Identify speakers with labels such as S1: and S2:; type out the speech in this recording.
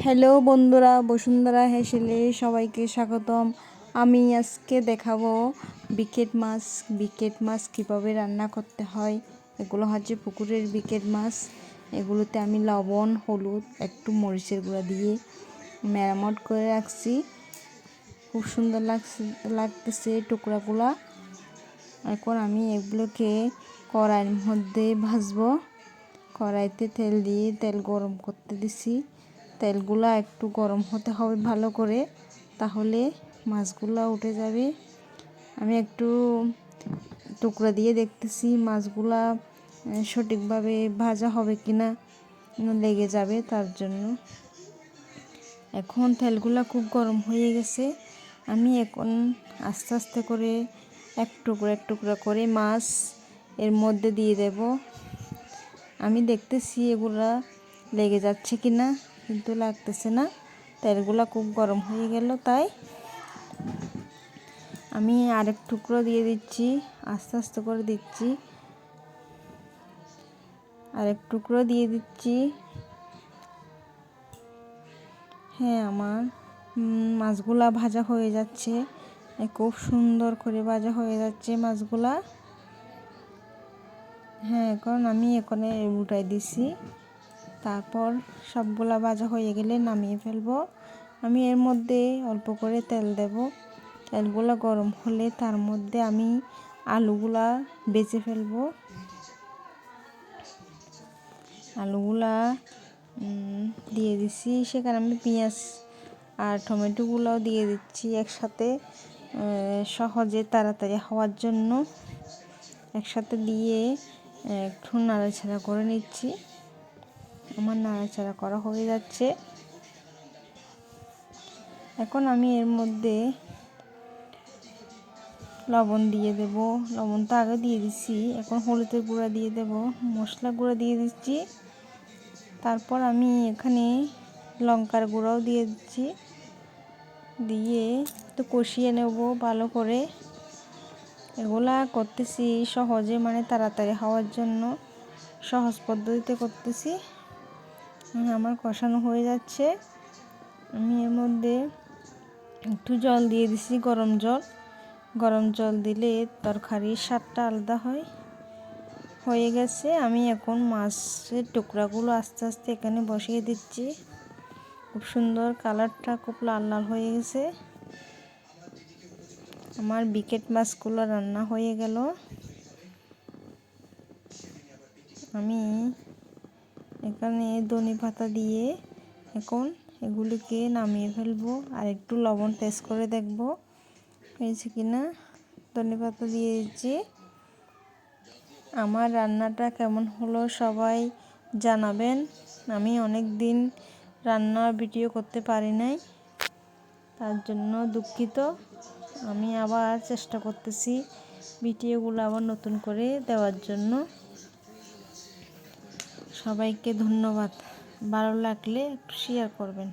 S1: Hello বন্ধুরা, বসুন্ধরা হেসেলে সবাইকে স্বাগতম। আমি আজকে দেখাবো বিকেট মাছ। বিকেট মাছ কীভাবে রান্না করতে হয়? এগুলো হচ্ছে পুকুরের বিকেট মাছ। এগুলোতে আমি লবণ, হলুদ, একটু মরিচের গুঁড়া দিয়ে মেরামত করে রাখছি। খুব সুন্দর লাগছে, লাগতেছে টুকরাগুলা। এখন আমি এগুলোকে কড়াইয়ের মধ্যে ভাজবো। কড়াইতে তেল দিয়ে তেল গরম করতে দিছি। তেলগুলা একটু গরম হতে হবে ভালো করে, তাহলে মাছগুলো উঠে যাবে। আমি একটু টুকরা দিয়ে দেখতেছি মাছগুলা সঠিকভাবে ভাজা হবে কি না লেগে যাবে তার জন্য। এখন তেলগুলা খুব গরম হয়ে গেছে। আমি এখন আস্তে আস্তে করে এক টুকরা এক টুকরা করে মাছ এর মধ্যে দিয়ে দেব। আমি দেখতেছি এগুলা লেগে যাচ্ছে কি না কিন্তু লাগতেছে না। তেলগুলো খুব গরম হয়ে গেল, তাই আমি আরেক টুকরো দিয়ে দিচ্ছি, আস্তে আস্তে করে দিচ্ছি। আরেক টুকরো দিয়ে দিচ্ছি। হ্যাঁ আমার মাছগুলা ভাজা হয়ে যাচ্ছে। খুব সুন্দর করে ভাজা হয়ে যাচ্ছে মাছগুলা। হ্যাঁ এখন আমি এখানে উঠাই দিছি। তারপর সবগুলা ভাজা হয়ে গেলে নামিয়ে ফেলব। আমি এর মধ্যে অল্প করে তেল দেব। তেলগুলো গরম হলে তার মধ্যে আমি আলুগুলা বেছে ফেলব। আলুগুলা দিয়ে দিচ্ছি সেখানে আমি পেঁয়াজ আর টমেটোগুলোও দিয়ে দিচ্ছি একসাথে সহজে তাড়াতাড়ি হওয়ার জন্য। একসাথে দিয়ে একটু নাড়াচাড়া করে নিচ্ছি। আমার নাড়াচাড়া করা হয়ে যাচ্ছে। এখন আমি এর মধ্যে লবণ দিয়ে দেব। লবণ তো আগে দিয়ে দিচ্ছি। এখন হলুদের গুঁড়া দিয়ে দেব। মশলা গুঁড়া দিয়ে দিচ্ছি। তারপর আমি এখানে লঙ্কার গুঁড়াও দিয়ে দিচ্ছি। দিয়ে তো কষিয়ে নেব ভালো করে। এগুলা করতেছি সহজে মানে তাড়াতাড়ি হওয়ার জন্য। সহজ পদ্ধতিতে করতেছি। আমার কষানো হয়ে যাচ্ছে। আমি এর মধ্যে একটু জল দিয়ে দিছি, গরম জল। গরম জল দিলে তরকারির স্বাদটা আলাদা হয়। হয়ে গেছে, আমি এখন মাছের টুকরাগুলো আস্তে আস্তে এখানে বসিয়ে দিচ্ছি। খুব সুন্দর কালারটা খুব লাল লাল হয়ে গেছে। আমার বিকেট মাছগুলো রান্না হয়ে গেল। আমি এখানে ধনে পাতা দিয়ে এখন এগুলিকে নামিয়ে ফেলব আর একটু লবণ টেস্ট করে দেখব। হয়েছে কি না ধনে পাতা দিয়ে দিচ্ছি আমার রান্নাটা কেমন হলো সবাই জানাবেন। আমি অনেক দিন রান্নার ভিডিও করতে পারি নাই, তার জন্য দুঃখিত। আমি আবার চেষ্টা করতেছি ভিডিওগুলো আবার নতুন করে দেওয়ার জন্য। সবাইকে ধন্যবাদ। ভালো লাগলে একটু শেয়ার করবেন।